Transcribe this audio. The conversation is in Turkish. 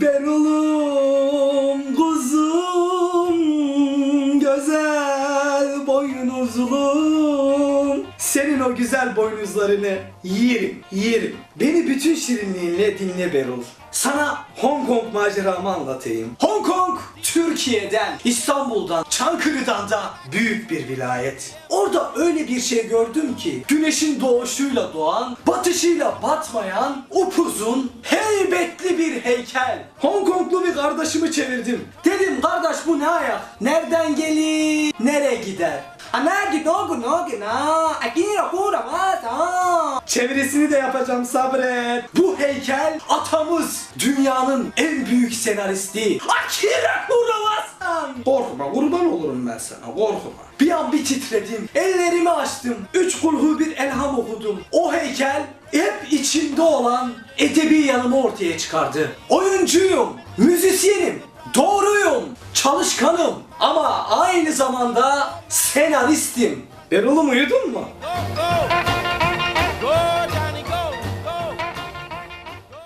Berulum kuzum güzel boynuzlum. Senin o güzel boynuzlarını yerim yerim Beni bütün şirinliğinle dinle Berul Sana Hong Kong maceramı anlatayım. Hong Kong Türkiye'den, İstanbul'dan, Çankırı'dan da büyük bir vilayet. Orada öyle bir şey gördüm ki güneşin doğuşuyla doğan, batışıyla batmayan, upuzun, heybetli bir heykel. Hong Konglu bir kardeşimi çevirdim. Dedim kardeş bu ne ayak? Nereden gelir? Nereye gider? Ana gidiyor bu ne gina? Akira kura masa. Çevirisini de yapacağım sabret. Bu heykel atamız dünyanın en büyük senaristi Akira Kurosawa. Korkma kurban olurum ben sana korkma. Bir an bir titredim. Ellerimi açtım. Üç kulhu bir elham okudum. O heykel içimde olan edebi yanımı ortaya çıkardı. Oyuncuyum, müzisyenim, doğruyum, çalışkanım ama aynı zamanda senaristim. Ben oğlum uyudun mu?